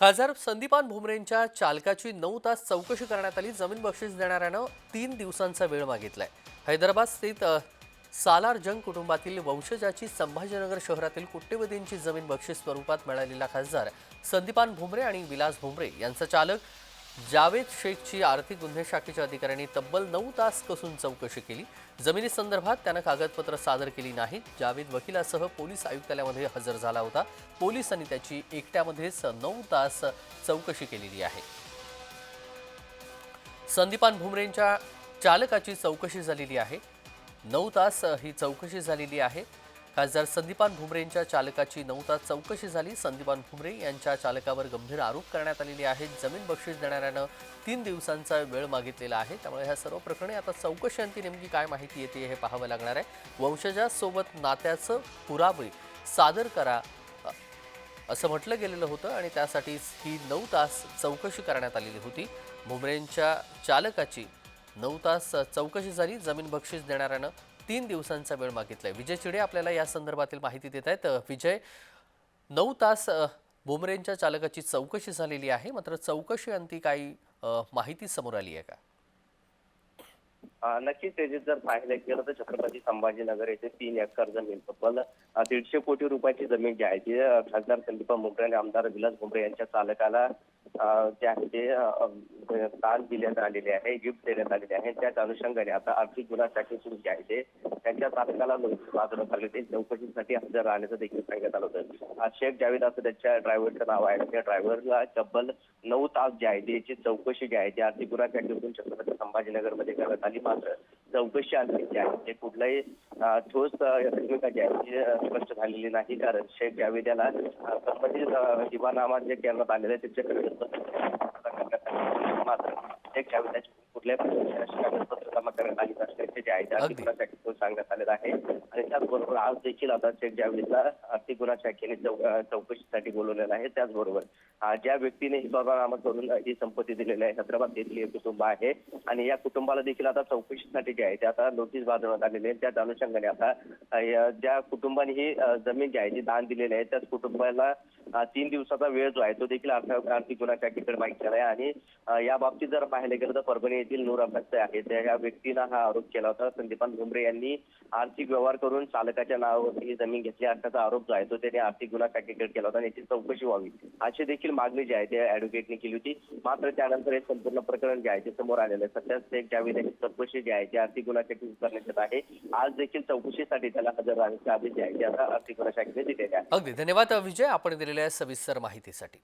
खासदार संदीपान भुमरेंच्या चालकाची नऊ तास चौकशी करण्यात आली. जमीन बक्षीस देणाऱ्यानं तीन दिवसांचा वेळ मागितलाय. हैदराबाद स्थित सालार जंग कुटुंबातील वंशजाची संभाजीनगर शहरातील कुट्टेवधींची जमीन बक्षीस स्वरूपात मिळालेला खासदार संदीपान भुमरे आणि विलास भुमरे यांचा चालक जावेद शेखची आर्थिक गुन्हे शाखेच्या अधिकाऱ्यांनी तब्बल नऊ तास कसून चौकशी केली. जमिनी संदर्भात त्यानं कागदपत्र सादर केली नाहीत. जावेद वकिलासह पोलीस आयुक्तालयामध्ये हजर झाला होता. पोलिसांनी त्याची एकट्यामध्येच नऊ तास चौकशी केलेली आहे. संदीपान भुमरेंच्या चालकाची चौकशी झालेली आहे. नऊ तास ही चौकशी झालेली आहे. खासदार संदीपान भुमरेंच्या चालकाची नऊ तास चौकशी झाली. संदीपान भुमरे यांच्या चालकावर गंभीर आरोप करण्यात आलेले आहेत. जमीन बक्षीस देणाऱ्यानं तीन दिवसांचा वेळ मागितलेला आहे. त्यामुळे ह्या सर्व प्रकरणी आता चौकशीअंती नेमकी काय माहिती येते हे पाहावं लागणार आहे. वंशजासोबत नात्याचं पुरावे सादर करा असं म्हटलं गेलेलं होतं आणि त्यासाठीच ही नऊ तास चौकशी करण्यात आलेली होती. भुमरेंच्या चालकाची नऊ तास चौकशी झाली. जमीन बक्षीस देणाऱ्यानं तीन दिवसांचा वेळ मागितलाय. विजय चिडे आपल्याला या संदर्भातील माहिती देत आहेत. विजय नऊ तास बुमरेंच्या चालकाची चौकशी झालेली आहे. मात्र चौकशी अंती काही माहिती समोर आली आहे का? नक्कीच त्याचे जर पाहायला गेलं तर छत्रपती संभाजीनगर येथे तीन एकर जमीन तब्बल दीडशे कोटी रुपयाची जमीन जी आहे ती खासदार संदीपा मुंबरे आणि आमदार विलास भुमरे यांच्या चालकाला जे आहे ते दान देण्यात आलेले आहे गिफ्ट देण्यात आलेले आहे. त्याच अनुषंगाने आता आर्थिक गुन्हा सुरू जे आहे ते. त्यांच्या चालकाला वाजवण्यात आले ते. चौकशीसाठी हजर राहण्याचं देखील सांगण्यात आलं होतं. आज शेख जावेद असं त्याच्या ड्रायव्हरचं नाव आहे. त्या ड्रायव्हरला तब्बल नऊ तास जे आहे त्याची चौकशी जी आहे ती आर्थिक गुन्हा छत्रपती संभाजीनगरमध्ये करण्यात आली. मात्र चौकशी अंतिम जी आहे ते कुठलाही ठोस भूमिका जी आहे ती स्पष्ट झालेली नाही. कारण शेख जावेद याला संबंधित अं, दिवानामा जे करण्यात आलेले आहे त्याच्याकडे मात्र शेख जावेदाची कुठल्याही प्रकारची कागदपत्र जमा करण्यात आली नसल्याचे जे आहे ते आर्थिक. गुन्हा शाखेतून सांगण्यात आलेलं आहे. आणि त्याचबरोबर आज देखील आता शेख जावेदला आर्थिक गुन्हा शाखेने चौकशीसाठी बोलवलेलं आहे त्याचबरोबर ज्या व्यक्तीने ही बाबा करून ही संपत्ती दिलेली आहे हैदराबाद येथील एक कुटुंब आहे. आणि या कुटुंबाला देखील आता चौकशीसाठी जे आहे ते आता नोटीस बाजवण्यात आलेली आहे. त्याच अनुषंगाने आता ज्या कुटुंबाने ही जमीन जी आहे ती दान दिलेली आहे त्याच कुटुंबाला तीन दिवसाचा वेळ जो आहे तो देखील आर्थिक आर्थिक गुन्हा माहीत झाला आहे. आणि या बाबतीत जर पाहिले गेलं तर परभणी येथील नूर अभ्यास आहे. त्या व्यक्तीनं हा आरोप केला होता. संदीपान भुमरे यांनी आर्थिक व्यवहार करून चालकाच्या नावावर ही जमीन घेतली. असल्याचा आरोप जो आहे तो त्याने आर्थिक गुन्हा शाखेकडे केला होता. आणि याची चौकशी व्हावी अशी देखील मागणी जी आहे ते ऍडव्होकेटने केली होती. मात्र त्यानंतर हे संपूर्ण प्रकरण जे आहे ते समोर आलेलं आहे. सध्या ते ज्यावेळी त्याची चौकशी जी आहे ती आर्थिक गुन्हा शाखेत करण्यात येत आहे. आज देखील चौकशीसाठी त्याला हजर राहण्याचे आदेश जे आहे ते आता आर्थिक गुन्हा शाखेने दिलेले आहे अगदी. धन्यवाद विजय. आपण दिलेल्या सविस्तर माहितीसाठी.